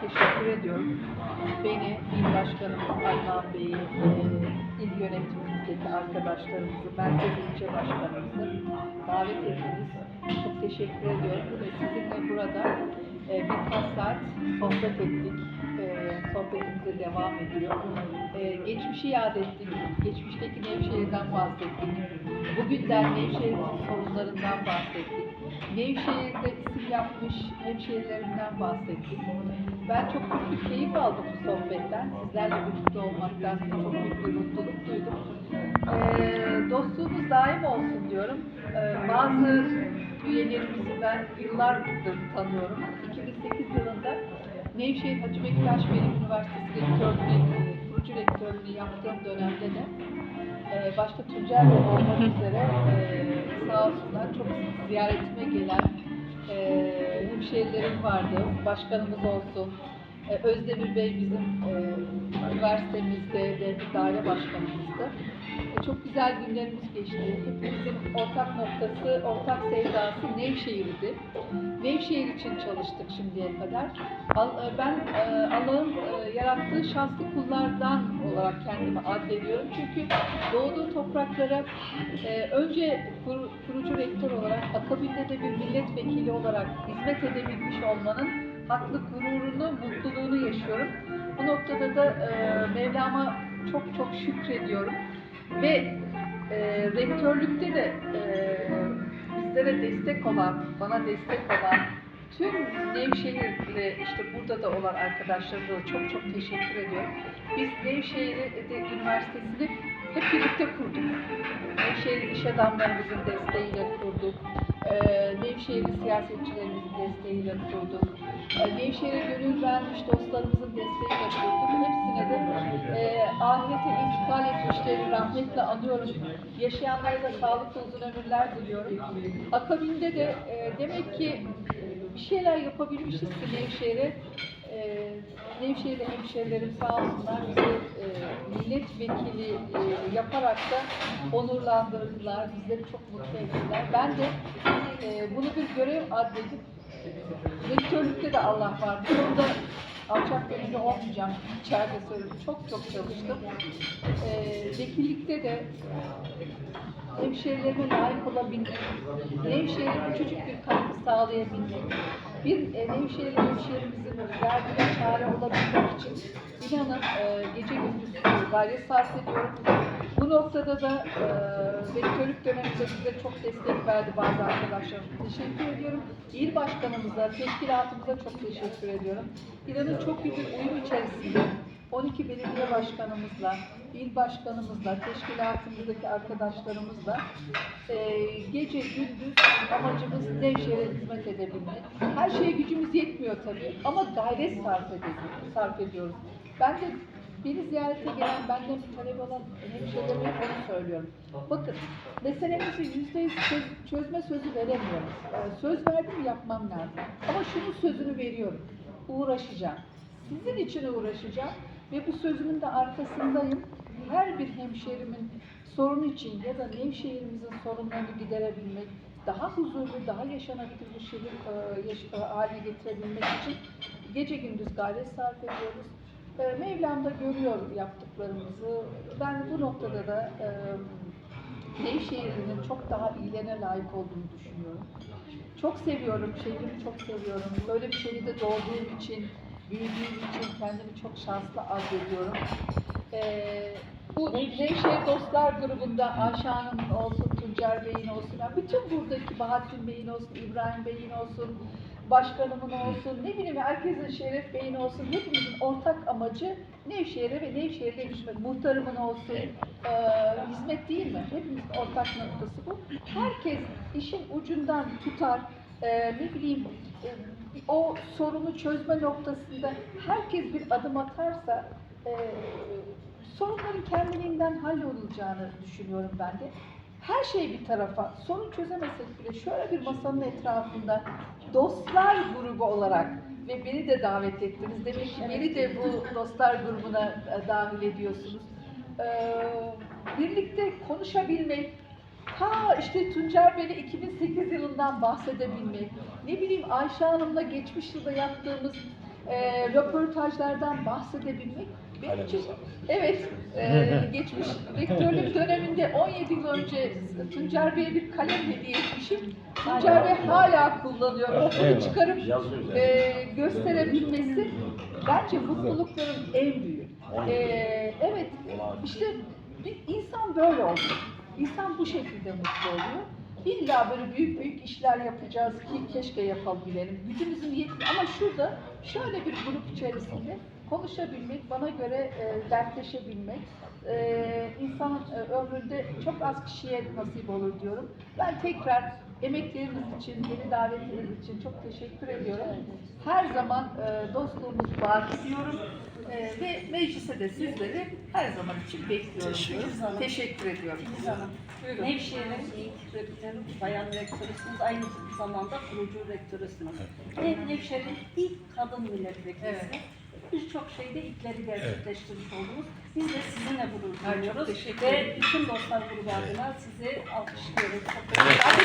teşekkür ediyorum. Beni, il başkanımız Ayman Bey'i, e, il yönetimimizdeki arkadaşlarımızı, merkez ilçe başkanımızı davet ettiniz. Çok teşekkür ediyorum. Ve sizinle burada e, birkaç saat sohbet ettik. E, sohbetimize devam ediyor. E, geçmişi yad ettik. Geçmişteki Nevşehir'den bahsettik. Bugünden Nevşehir'in sorunlarından bahsettik. Nevşehir'de isim yapmış hemşehrilerimden bahsettik. Ben çok büyük bir keyif aldım bu sohbetten. Sizlerle birlikte olmaktan çok büyük bir mutluluk duydum. Ee, dostluğumuz daim olsun diyorum. Ee, bazı üyelerimizi ben yıllardır tanıyorum. 2008 yılında Nevşehir Hacı Bektaş Veli Üniversitesi rektörlüğü, kurucu rektörlüğünü yaptığım dönemde de e, başta Tuncel Bey olmak üzere e, sağ olsunlar çok ziyaretime gelen e, hemşehrilerim vardı. Başkanımız olsun. E, Özdemir Bey bizim e, üniversitemizde de daire başkanımızdı. Çok güzel günlerimiz geçti. Hepimizin ortak noktası, ortak sevdası Nevşehir'di. Nevşehir için çalıştık şimdiye kadar. E, Ben e, Allah'ın e, yarattığı şanslı kullardan olarak kendimi addediyorum. Çünkü doğduğu topraklara önce kur- kurucu rektör olarak, akabinde de bir milletvekili olarak hizmet edebilmiş olmanın haklı gururunu, mutluluğunu yaşıyorum. Bu noktada da Mevlam'a çok çok şükrediyorum. Ve e, rektörlükte de e, bizlere destek olan, bana destek olan tüm Nevşehir'le işte burada da olan arkadaşlarıma da çok çok teşekkür ediyorum. Biz Nevşehir Üniversitesi'ni hep birlikte kurduk. Nevşehir iş adamlarımızın desteğiyle kurduk. Ee, Nevşehirli siyasetçilerimizin desteğiyle kurduk. Ee, Nevşehir'e gönül vermiş dostlarımızın desteğiyle kurduk. Hepsine de e, ahirete intikal etmişleri rahmetle anıyorum. Yaşayanlara da sağlıklı uzun ömürler diliyorum. Akabinde de e, demek ki bir şeyler yapabilmişiz ki Nevşehir'e. E, Nevşehir'de hemşehrilerim sağ olsunlar bizi e, milletvekili e, yaparak da onurlandırdılar. Bizleri çok mutlu ettiler. Ben de e, bunu bir görev addedip rektörlükte de Allah var. Bu konuda alçak gönüllü olmayacağım. İçeride söyledim. Çok çok çalıştım. E, vekillikte de hemşehrilerime layık olabilmek, Nevşehir'e küçücük bir katkı sağlayabilmek, bir e, Nevşehirli hemşehrimizin derdine çare olabilmek için inanın e, gece gündüz gayret sarf ediyorum. Bu noktada da e, rektörlük döneminde bize çok destek verdi bazı arkadaşlarım. Teşekkür ediyorum. İl başkanımıza, teşkilatımıza çok teşekkür ediyorum. İnanın çok büyük bir uyum içerisinde 12 belediye başkanımızla, il başkanımızla, teşkilatımızdaki arkadaşlarımızla e, gece gündüz amacımız Nevşehir'e hizmet edebilmek. Her şeye gücümüz yetmiyor tabii ama gayret sarf ediyoruz. Sarf ediyoruz. Ben de beni ziyarete gelen, benden talep olan hemşehrilerime onu söylüyorum. Bakın, meselemizi yüzde yüz çöz- çözme sözü veremiyoruz. Ee, söz verdim yapmam lazım. Ama şunun sözünü veriyorum. Uğraşacağım. Sizin için uğraşacağım ve bu sözümün de arkasındayım. Her bir hemşehrimin sorunu için ya da Nevşehirimizin sorunlarını giderebilmek, daha huzurlu, daha yaşanabilir bir şehir e, e, haline getirebilmek için gece gündüz gayret sarf ediyoruz. E, Mevlam da görüyor yaptıklarımızı. Ben bu noktada da e, Nevşehir'in çok daha iyilerine layık olduğunu düşünüyorum. Çok seviyorum, şehrimi çok seviyorum. Böyle bir şehirde doğduğum için, büyüdüğüm için kendimi çok şanslı addediyorum. Ee, bu Nevşehir Dostlar grubunda Ayşe olsun, Tuncer Bey'in olsun, bütün buradaki Bahattin Bey'in olsun, İbrahim Bey'in olsun, başkanımın olsun, ne bileyim herkesin Şeref Bey'in olsun, hepimizin ortak amacı Nevşehir'e ve Nevşehir'e hizmet. Muhtarımın olsun, e, hizmet değil mi? Hepimizin ortak noktası bu. Herkes işin ucundan tutar, e, ne bileyim e, o sorunu çözme noktasında herkes bir adım atarsa e, sorunların kendiliğinden hallolacağını düşünüyorum ben de. Her şey bir tarafa, sorun çözemesek bile şöyle bir masanın etrafında dostlar grubu olarak ve beni de davet ettiniz. Demek ki beni de bu dostlar grubuna e, dahil ediyorsunuz. Ee, birlikte konuşabilmek, Ha işte Tuncer Bey'le 2008 yılından bahsedebilmek, ne bileyim Ayşe Hanım'la geçmiş yılda yaptığımız e, röportajlardan bahsedebilmek benim için evet e, geçmiş rektörlük döneminde 17 yıl önce Tuncer Bey'e bir kalem hediye etmişim. Tuncer Bey hala kullanıyor. Okulu Eyvallah. çıkarıp e, gösterebilmesi bence mutlulukların en büyüğü. E, evet işte bir insan böyle oluyor. İnsan bu şekilde mutlu oluyor. İlla böyle büyük büyük işler yapacağız ki keşke yapabilelim. Gücümüzün yetmiyor ama şurada şöyle bir grup içerisinde konuşabilmek, bana göre e, dertleşebilmek, e, insanın e, ömründe çok az kişiye nasip olur diyorum. Ben tekrar emekleriniz için, beni davetiniz için çok teşekkür ediyorum. Her zaman e, dostluğumuz var diyorum. E, ve meclise de sizleri her zaman için bekliyorum Teşekkür ederim. Teşekkür ediyorum. Filiz Hanım, Buyurun. Nevşehir'in ilk rektör, bayan rektörüsünüz, aynı zamanda kurucu rektörüsünüz. Ve Nevşehir'in ilk kadın milletvekili. Evet. Birçok şeyde ilkleri gerçekleştirmiş oldunuz. Biz de sizinle gurur duyuyoruz. Ve ederim. bütün dostlar grubu adına sizi alkışlıyoruz. Çok teşekkür Hadi